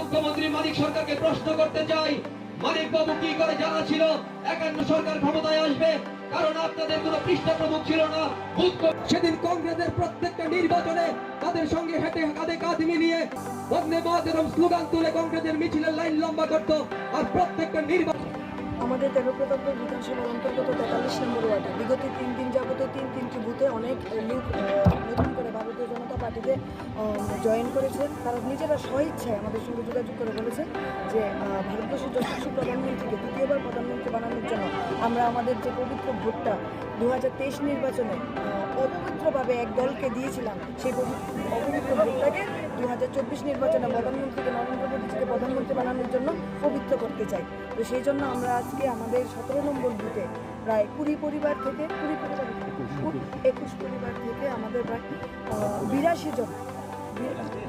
মুখ্যমন্ত্রী মানিক সরকারকে প্রশ্ন করতে চাই। মানিক বাবু কি করে জানা ছিল একান্ন সরকার ক্ষমতায় আসবে? কারণ আপনাদের কোনো পৃষ্ঠপ্রমুখ ছিল না। সেদিন কংগ্রেসের প্রত্যেকটা নির্বাচনে তাদের সঙ্গে হেঁটে কাঁধে কাঁধ মিলিয়ে বন্দে মাতরম স্লোগান তুলে কংগ্রেসের মিছিলের লাইন লম্বা করত আর প্রত্যেকটা নির্বাচন আমাদের তেরো প্রতাপ বিধানসভার অন্তর্গত তেতাল্লিশ নম্বর ওয়ার্ডে বিগত তিন দিন যাবত তিন তিনটি বুথে অনেক লোক পার্টিতে জয়েন করেছে তারা নিজেরা স্বইচ্ছায় আমাদের সঙ্গে যোগাযোগ করে বলেছেন যে ভারতবর্ষের যশস্ব প্রধানমন্ত্রীকে দ্বিতীয়বার প্রধানমন্ত্রী বানানোর জন্য আমরা আমাদের যে পবিত্র ভোটটা দু হাজার তেইশ নির্বাচনে অপবিত্রভাবে এক দলকে দিয়েছিলাম। সেই পবিত্র অপবিত্র ভোটটাকে দু হাজার চব্বিশ নির্বাচনে প্রধানমন্ত্রীকে নরেন্দ্র মোদীজিকে প্রধানমন্ত্রী বানানোর জন্য পবিত্র করতে চাই। তো সেই জন্য আমরা আজকে আমাদের সতেরো নম্বর বুথে প্রায় কুড়ি পরিবার থেকে কুড়ি পরিবার একুশ পরিবার। থেকে আমাদের প্রায় বিরাশি জন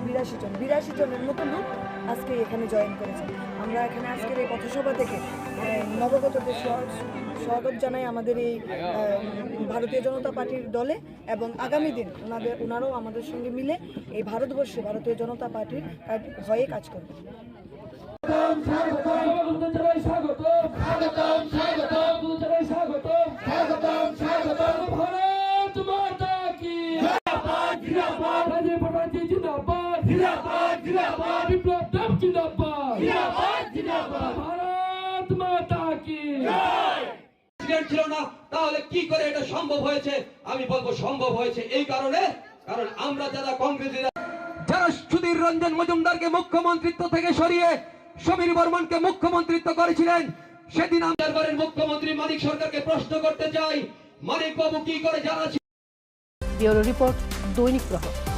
বিরাশি জন বিরাশি জনের মতো লোক আজকে এখানে জয়েন করেছে। আমরা এখানে আজকের এই পথসভা থেকে নবাগতদের স্বাগত জানাই আমাদের এই ভারতীয় জনতা পার্টির দলে এবং আগামী দিন ওনাদের ওনারাও আমাদের সঙ্গে মিলে এই ভারতবর্ষে ভারতীয় জনতা পার্টির কাজ- হয়ে কাজ করবে। স্বাগতম মাতা কি প্রেসিডেন্ট ছিল না তাহলে কি করে এটা সম্ভব হয়েছে? আমি বলব সম্ভব হয়েছে এই কারণে কারণ আমরা যারা কংগ্রেসীরা যারা সুধীর রঞ্জন মজুমদারকে মুখ্যমন্ত্রিত্ব থেকে সরিয়ে সমীর বর্মনকে মুখ্যমন্ত্রিত্ব করেছিলেন সেদিন আমি মুখ্যমন্ত্রী মানিক সরকারকে প্রশ্ন করতে চাই মানিক বাবু কি করে জানা ছিল ব্যুরো রিপোর্ট দৈনিক প্রহর।